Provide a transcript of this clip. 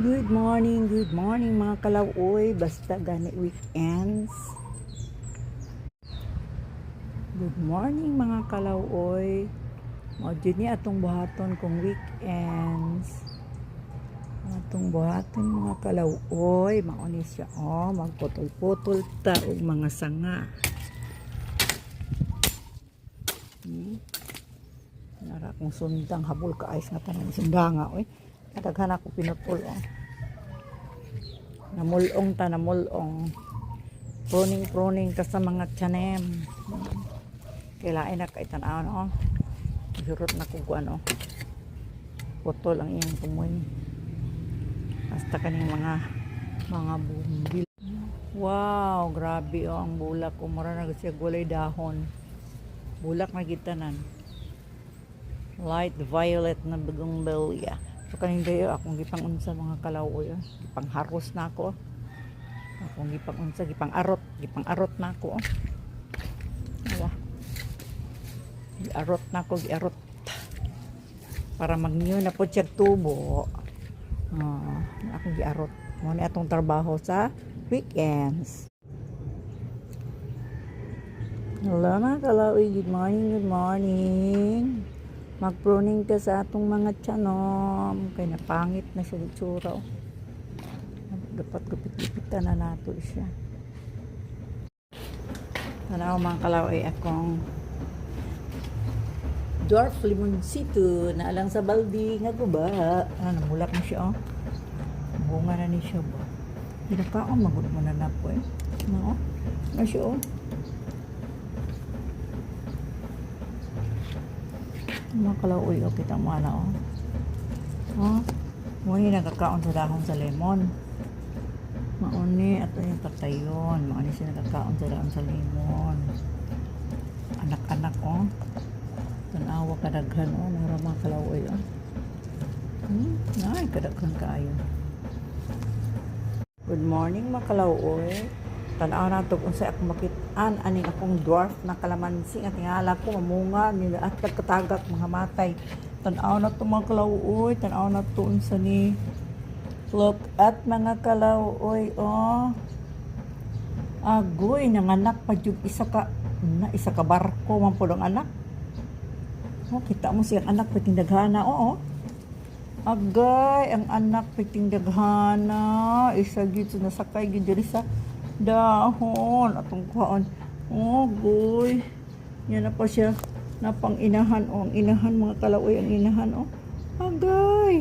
Good morning, good morning mga kalawoy. Basta gani weekends. Good morning mga kalawoy. Mo jud ni atong buhaton kung weekends. Atong buhaton mga kalawoy, mao ni siya oh, magputol-putol ta og mga sanga. Hmm. Nara kong sundang habol ka ayos nga tanan sundanga oy. Kadaghan ako pinutol oh. Namulong ta namulong. Pruning pruning ta sa mga tanem. Kailain na kay tan-aw no. Surot na kung ano. Putol ang iyang tumoy. Basta kaning mga mga bumbil. Wow, grabe oh ang bulak. Umura na siya gulay dahon. Bulak na gitanan. Light violet na bagong belya. So kaning dayo akong gipang unsa mga kalawoy. oh. Gipang haros na ako. oh. Akong gipang unsa gipang arot, gipang arot na ako. oh. Awa. Giarot na ako, giarot. Para magniyo na po siya tubo. Ah, akong giarot. Mo ni atong trabaho sa weekends. Hello mga kalawi, good morning, good morning. Mag-pruning ka sa atong mga tiyanom. Kaya napangit na siya itsura. oh. Dapat gupit-gupitan na nato siya. Tanaw mga kalawi, akong dwarf limoncito na alang sa baldi nga guba. Ah, namulak na siya oh. Bunga na ni siya ba? Hindi ka oh, magod mo na na po eh. No? Na siya oh. Mga kalauoy, o kita mo na, oh. Oh, muni nagkakaon sa dahon sa lemon. Mauni, ato yung patayon. Mauni siya nagkakaon sa dahon sa lemon. Anak-anak, oh. Tanawa kadaghan, oh. Nara mga kalauoy, oh. Hmm, ay, kadaghan kaayo. Good morning, mga kalauoy. Tanaw na ito kung sa ako makitaan aning akong dwarf na kalamansi nga tingala ko mamunga nila at nagkatagak mga matay. Tanaw na ito mga kalauoy, tanaw na ito unsa ni Look at mga kalauoy, oh. Agoy, nanganak pa jud isa ka na isa ka barko man po ang anak. Oh, kita mo siyang anak piting daghana, oo. Agay, ang anak piting daghana, isa gid sa nasakay gid diri sa dahon atong kuhaon. Oh, goy. Yan na pa siya napang inahan oh, inahan mga kalaoy ang inahan oh. Agay.